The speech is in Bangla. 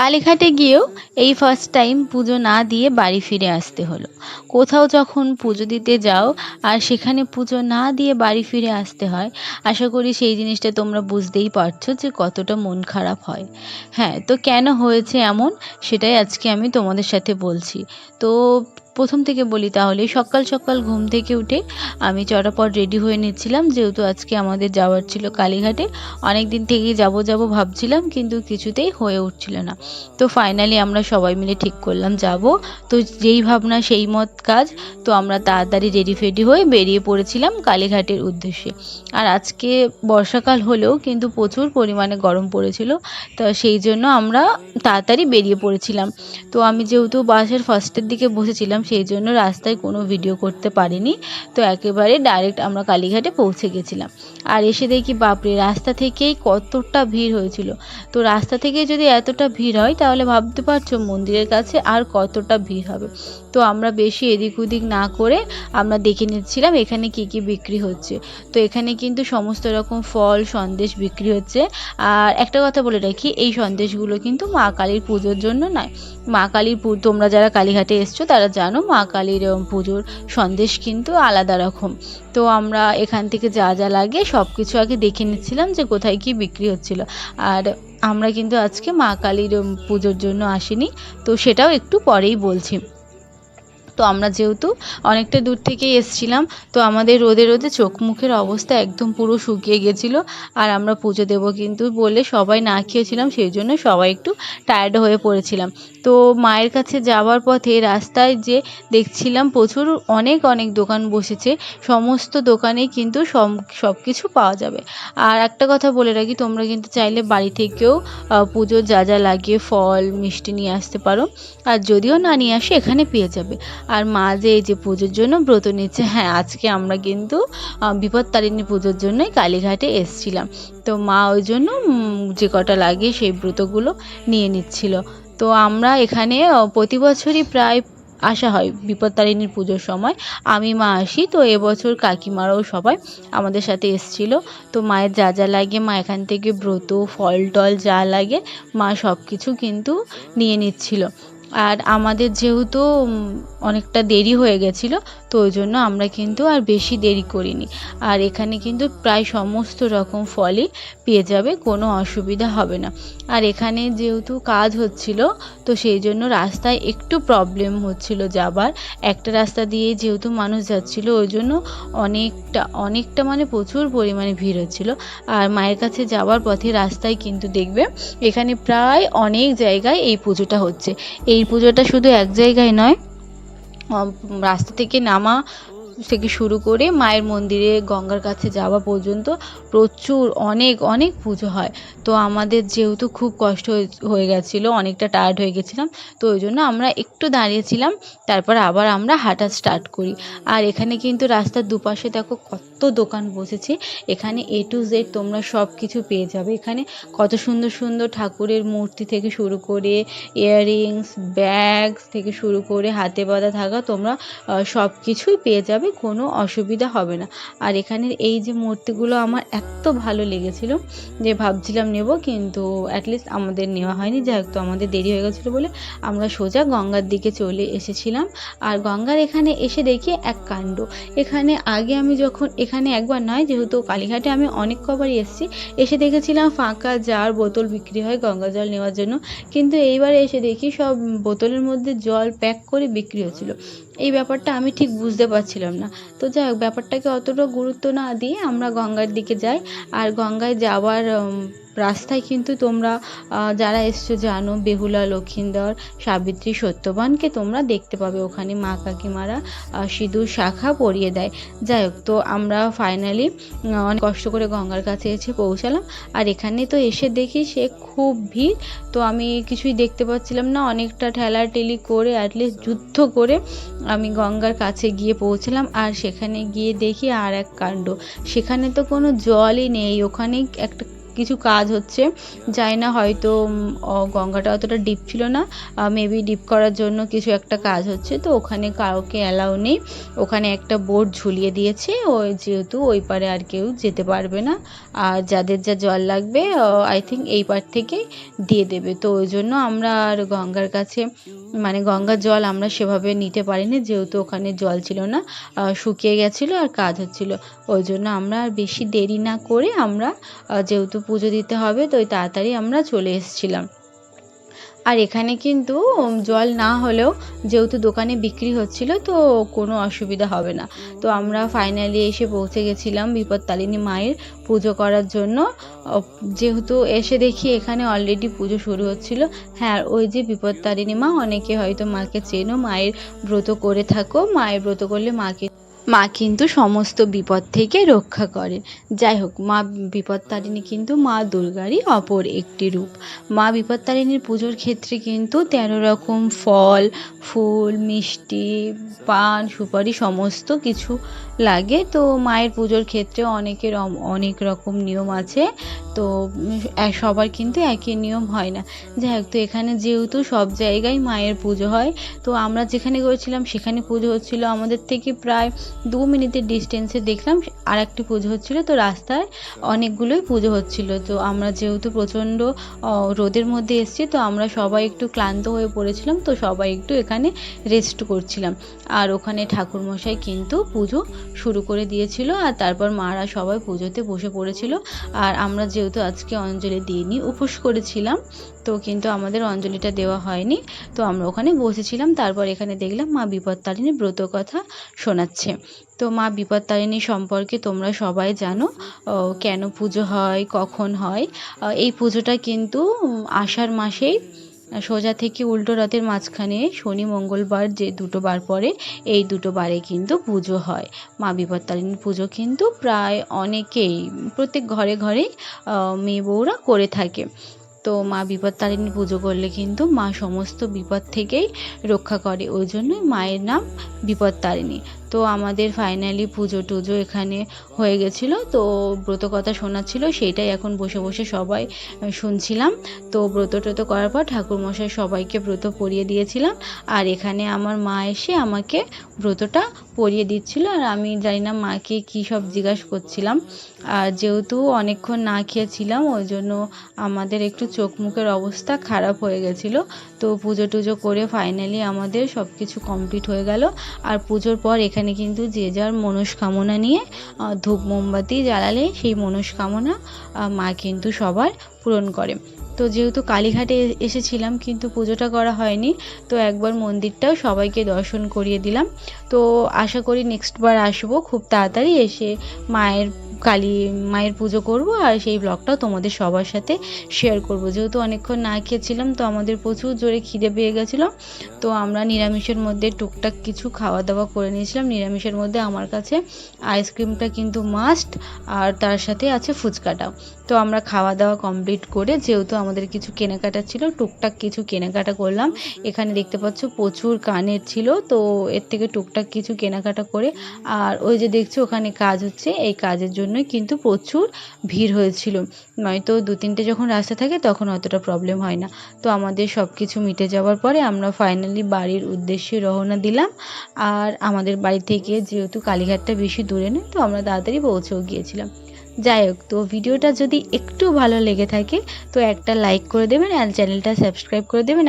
কালীঘাটে গিয়েও এই ফার্স্ট টাইম পুজো না দিয়ে বাড়ি ফিরে আসতে হলো। কোথাও যখন পুজো দিতে যাও আর সেখানে পুজো না দিয়ে বাড়ি ফিরে আসতে হয়, আশা করি সেই জিনিসটা তোমরা বুঝতেই পারছ যে কতটা মন খারাপ হয়। হ্যাঁ তো কেন হয়েছে এমন সেটাই আজকে আমি তোমাদের সাথে বলছি। তো প্রথম থেকে বলি তাহলে, সকাল সকাল ঘুম থেকে উঠে আমি চটাপট রেডি হয়ে নিচ্ছিলাম। যেহেতু আজকে আমাদের যাওয়ার ছিল কালীঘাটে অনেক দিন থেকেই যাব যাব ভাবছিলাম, কিন্তু কিছুতেই হয়ে উঠছিল না। তো ফাইনালি আমরা সবাই মিলে ঠিক করলাম, যাব। তো যেই ভাবনা, সেই মত কাজ, তো আমরা তাড়াতাড়ি রেডি ফেডি হয়ে বেরিয়ে পড়েছিলাম কালীঘাটের উদ্দেশ্যে। আর আজকে বর্ষাকাল হলেও কিন্তু প্রচুর পরিমাণে গরম পড়েছিল, তো সেই জন্য আমরা তাড়াতাড়ি বেরিয়ে পড়েছিলাম। তো আমি যেহেতু বাসের ফার্স্টের দিকে বসেছিলাম সেই জন্য রাস্তায় কোনো ভিডিও করতে পারিনি। তো একেবারে ডাইরেক্ট আমরা কালীঘাটে পৌঁছে গেছিলাম। আর এসে দেখি, বাপরে, রাস্তা থেকেই কতটা ভিড় হয়েছিল। তো রাস্তা থেকে যদি এতটা ভিড় হয়, তাহলে ভাবতে পারছ মন্দিরের কাছে আর কতটা ভিড় হবে। তো আমরা বেশি এদিক ওদিক না করে আমরা দেখে নিচ্ছিলাম এখানে কি কি বিক্রি হচ্ছে। তো এখানে কিন্তু সমস্ত রকম ফল, সন্দেশ বিক্রি হচ্ছে। আর একটা কথা বলে রাখি, এই সন্দেশগুলো কিন্তু মা কালীর পুজোর জন্য নয়। মা কালীর তোমরা যারা কালীঘাটে এসছো, তারা জানো মা কালীর পুজোর সন্দেশ কিন্তু আলাদা রকম। তো আমরা এখান থেকে যা যা লাগে সব কিছু আগে দেখে নিচ্ছিলাম যে কোথায় কি বিক্রি হচ্ছিল। আর আমরা কিন্তু আজকে মা কালীর পুজোর জন্য আসিনি। তো সেটাও একটু পরেই বলছি। তো আমরা যেহেতু অনেকটা দূর থেকেই এসছিলাম, তো আমাদের রোদে রোদে চোখ মুখের অবস্থা একদম পুরো শুকিয়ে গেছিল। আর আমরা পুজো দেবো কিন্তু বলে সবাই না খেয়েছিলাম, সেই জন্য সবাই একটু টায়ার্ড হয়ে পড়েছিলাম। তো মায়ের কাছে যাওয়ার পথে রাস্তায় যে দেখছিলাম প্রচুর অনেক অনেক দোকান বসেছে, সমস্ত দোকানেই কিন্তু সব কিছু পাওয়া যাবে। আর একটা কথা বলে রাখি, তোমরা কিন্তু চাইলে বাড়ি থেকেও পুজোর যা যা লাগে, ফল, মিষ্টি নিয়ে আসতে পারো। আর যদিও না নিয়ে আসে, এখানে পেয়ে যাবে। আর মা যে এই যে পুজোর জন্য ব্রত নিচ্ছে হ্যাঁ আজকে আমরা কিন্তু বিপত্তারিণী পুজোর জন্যই কালীঘাটে এসছিলাম। তো মা ওই জন্য যে কটা লাগে সেই ব্রতগুলো নিয়ে নিচ্ছিল। তো আমরা এখানে প্রতি বছরই প্রায় আসা হয় বিপত্তারিণীর পুজোর সময়। আমি, মা আসি, তো এবছর কাকিমারাও সবাই আমাদের সাথে এসছিল। তো মায়ের যা যা লাগে, মা এখান থেকে ব্রত, ফল টল যা লাগে, মা সব কিছু কিন্তু নিয়ে নিচ্ছিল। আর আমাদের যেহেতু অনেকটা দেরি হয়ে গেছিল, তো ওই জন্য আমরা কিন্তু আর বেশি দেরি করিনি। আর এখানে কিন্তু প্রায় সমস্ত রকম ফলই পেয়ে যাবে, কোনো অসুবিধা হবে না। আর এখানে যেহেতু কাজ হচ্ছিল, তো সেই জন্য রাস্তায় একটু প্রবলেম হচ্ছিল যাবার। একটা রাস্তা দিয়ে যেহেতু মানুষ যাচ্ছিল, ওই জন্য অনেকটা অনেকটা মানে প্রচুর পরিমাণে ভিড় হচ্ছিল। আর মায়ের কাছে যাওয়ার পথে রাস্তায় কিন্তু দেখবে, এখানে প্রায় অনেক জায়গায় এই পুজোটা হচ্ছে। এই পুজোটা শুধু এক জায়গায় নয় রাস্তা থেকে নামা থেকে শুরু করে মায়ের মন্দিরে, গঙ্গার কাছে যাওয়া পর্যন্ত প্রচুর, অনেক অনেক পুজো হয়। তো আমাদের যেহেতু খুব কষ্ট হয়ে- গেছিল, অনেকটা টায়ার্ড হয়ে গেছিলাম, তো ওই জন্য আমরা একটু দাঁড়িয়েছিলাম, তারপর আবার আমরা হাঁটা স্টার্ট করি। আর এখানে কিন্তু রাস্তার দুপাশে দেখো কত দোকান বসেছে, এখানে এ টু জেড তোমরা সব কিছু পেয়ে যাবে। এখানে কত সুন্দর সুন্দর ঠাকুরের মূর্তি থেকে শুরু করে ইয়াররিংস ব্যাগ থেকে শুরু করে, হাতে বাঁধা থাকা তোমরা সব কিছুই পেয়ে যাবে। কোনো অসুবিধা হবে না। আর এখানের এই যে মূর্তিগুলো আমার এত ভালো লেগেছিল যে ভাবছিলাম নেব, কিন্তু অ্যাটলিস্ট আমাদের নেওয়া হয়নি। যাই হোক, তো আমাদের দেরি হয়ে গেছিল বলে আমরা সোজা গঙ্গার দিকে চলে এসেছিলাম। আর গঙ্গার এখানে এসে দেখি এক কাণ্ড। এখানে আগে আমি যখন, এখানে একবার নয়, যেহেতু কালীঘাটে আমি অনেক কবারই এসেছি, এসে দেখেছিলাম ফাঁকা জার, বোতল বিক্রি হয় গঙ্গা জল নেওয়ার জন্য। কিন্তু এইবারে এসে দেখি সব বোতলের মধ্যে জল প্যাক করে বিক্রি হচ্ছিল। এই ব্যাপারটা আমি ঠিক বুঝতে পারছিলাম না। তো যাই হোক, ব্যাপারটাকে অতটা গুরুত্ব না দিয়ে আমরা গঙ্গার দিকে যাই। আর গঙ্গায় যাওয়ার রাস্তায় কিন্তু তোমরা যারা এসছো জানো, বেহুলা, লক্ষিন্দর, সাবিত্রী, সত্যবানকে তোমরা দেখতে পাবে। ওখানে মা কাকিমারা সিঁদুর, শাখা পরিয়ে দেয়। যাই হোক, তো আমরা ফাইনালি অনেক কষ্ট করে গঙ্গার কাছে এসে পৌঁছালাম। আর এখানে তো এসে দেখি সে খুব ভিড়। তো আমি কিছুই দেখতে পাচ্ছিলাম না। অনেকটা ঠেলাঠেলি করে অ্যাটলিস্ট যুদ্ধ করে আমি গঙ্গার কাছে গিয়ে পৌঁছলাম। আর সেখানে গিয়ে দেখি আর এক কাণ্ড। সেখানে তো কোনো জলই নেই। ওখানে একটা কিছু কাজ হচ্ছে। যাই না হয়তো গঙ্গাটা অতটা ডিপ ছিল না। মেবি ডিপ করার জন্য কিছু একটা কাজ হচ্ছে। তো ওখানে কাউকে অ্যালাউ নেই। ওখানে একটা বোর্ড ঝুলিয়ে দিয়েছে। ও যেহেতু ওই পারে আর কেউ যেতে পারবে না। আর যাদের যা জল লাগবে আই থিঙ্ক এই পার থেকে দিয়ে দেবে। তো ওই জন্য আমরা আর গঙ্গার কাছে মানে গঙ্গার জল আমরা সেভাবে নিতে পারিনি। যেহেতু ওখানে জল ছিল না শুকিয়ে গেছিল আর কাজ হচ্ছিল। ওই জন্য আমরা আর বেশি দেরি না করে আমরা যেহেতু পুজো দিতে হবে, তো তাড়াতাড়ি আমরা চলে এসেছিলাম। আর এখানে কিন্তু জল না হলেও যেহেতু দোকানে বিক্রি হচ্ছিল, তো কোনো অসুবিধা হবে না। তো আমরা ফাইনালি এসে পৌঁছে গেছিলাম বিপদতালিনী মায়ের পুজো করার জন্য। যেহেতু এসে দেখি এখানে অলরেডি পুজো শুরু হচ্ছিল হ্যাঁ ওই যে বিপত্তারিণী মা, অনেকে হয়তো মাকে চেনো, মায়ের ব্রত করে থাকো, মায়ের ব্রত করলে মাকে মা কিন্তু সমস্ত বিপদ থেকে রক্ষা করে। যাই হোক, মা বিপত্তারিণী কিন্তু মা দুর্গারই অপর একটি রূপ। মা বিপত্তারিণীর পুজোর ক্ষেত্রে কিন্তু তেরো রকম ফল, ফুল, মিষ্টি, পান, সুপারি, সমস্ত কিছু লাগে। তো মায়ের পুজোর ক্ষেত্রে অনেকের অনেক রকম নিয়ম আছে। তো সবার কিন্তু একই নিয়ম হয় না। যাই হোক, তো এখানে যেহেতু সব জায়গায় মায়ের পুজো হয়, তো আমরা যেখানে গিয়েছিলাম সেখানে পুজো হচ্ছিল আমাদের থেকে প্রায় দু মিনিটের ডিস্টেন্সে দেখলাম আর একটি পুজো হচ্ছিল, তো রাস্তায় অনেকগুলোই পুজো হচ্ছিল। তো আমরা যেহেতু প্রচণ্ড রোদের মধ্যে এসেছি, তো আমরা সবাই একটু ক্লান্ত হয়ে পড়েছিলাম, তো সবাই একটু এখানে রেস্ট করছিলাম। আর ওখানে ঠাকুরমশাই কিন্তু পুজো শুরু করে দিয়েছিল, আর তারপর মারা সবাই পুজোতে বসে পড়েছিল। আর আমরা যেহেতু আজকে অঞ্জলি দিইনি উপোস করেছিলাম তো কিন্তু আমাদের অঞ্জলিটা দেওয়া হয়নি। তো আমরা ওখানে বসেছিলাম তারপর এখানে দেখলাম মা বিপত্তারিণী ব্রত কথা শোনাচ্ছে। তো মা বিপত্তারিণী সম্পর্কে তোমরা সবাই জানো কেন পুজো হয় কখন হয়। এই পুজোটা কিন্তু আষাঢ় মাসেই সোজা থেকে উল্টো রথের মাঝখানে শনি মঙ্গলবার যে দুটো বার পরে এই দুটো বারে কিন্তু পুজো হয়। মা বিপত্তারিণীর পুজো কিন্তু প্রায় অনেকেই প্রত্যেক ঘরে আহ, মেয়ে বউরা করে থাকে। তো মা বিপদ তারিণী পুজো করলে কিন্তু মা সমস্ত বিপদ থেকেই রক্ষা করে। ওই জন্যই মায়ের নাম বিপত্তারিণী তো আমাদের ফাইনালি পুজো টুজো এখানে হয়ে গেছিল। তো ব্রত কথা শোনাচ্ছিল, সেইটাই এখন বসে বসে সবাই শুনছিলাম। তো ব্রত ট্রত করার পর ঠাকুরমশাই সবাইকে ব্রত পরিয়ে দিয়েছিলাম। আর এখানে আমার মা এসে আমাকে ব্রতটা পরিয়ে দিচ্ছিল। আর আমি জানি না মাকে কী সব জিজ্ঞাসা করছিলাম। আর যেহেতু অনেকক্ষণ না খেয়েছিলাম, ওই জন্য আমাদের একটু চোখ মুখের অবস্থা খারাপ হয়ে গেছিল। তো পুজো টুজো করে ফাইনালি আমাদের সব কিছু কমপ্লিট হয়ে গেল। আর পুজোর পর এখানে কিন্তু যে যার মনস্কামনা নিয়ে ধূপ মোমবাতি জ্বালালে সেই মনস্কামনা মা কিন্তু সবার পূরণ করে। তো যেহেতু কালীঘাটে এসেছিলাম কিন্তু পুজোটা করা হয়নি, তো একবার মন্দিরটাও সবাইকে দর্শন করিয়ে দিলাম। তো আশা করি নেক্সট বার আসব খুব তাড়াতাড়ি এসে মায়ের কালী মায়ের পুজো করব আর সেই ব্লগটাও তোমাদের সবার সাথে শেয়ার করব। যেহেতু অনেকক্ষণ না খেয়েছিলাম, তো আমাদের প্রচুর জোরে খিদে পেয়ে গেছিল। তো আমরা নিরামিষের মধ্যে টুকটাক কিছু খাওয়া দাওয়া করে নিয়েছিলাম। নিরামিষের মধ্যে আমার কাছে আইসক্রিমটা কিন্তু মাস্ট আর তার সাথে আছে ফুচকাটাও তো আমরা খাওয়া দাওয়া কমপ্লিট করে যেহেতু আমাদের কিছু কেনাকাটা ছিল, টুকটাক কিছু কেনাকাটা করলাম। এখানে দেখতে পাচ্ছ প্রচুর কানের ছিল, তো এর থেকে টুকটাক কিছু কেনাকাটা করে আর ওই যে দেখছ ওখানে কাজ হচ্ছে, এই কাজের জন্যই কিন্তু প্রচুর ভিড় হয়েছিল। নয়তো দু তিনটে যখন রাস্তা থাকে তখন অতটা প্রবলেম হয় না। তো আমাদের সব কিছু মিটে যাওয়ার পরে আমরা ফাইনালি বাড়ির উদ্দেশ্যে রওনা দিলাম। আর আমাদের বাড়ি থেকে যেহেতু কালীঘাটটা বেশি দূরে নয় তো আমরা তাড়াতাড়ি পৌঁছেও গিয়েছিলাম। যাই হোক, তো ভিডিওটা যদি একটু ভালো লেগে থাকে, তো একটা লাইক করে দেবেন আর চ্যানেলটা সাবস্ক্রাইব করে দেবেন।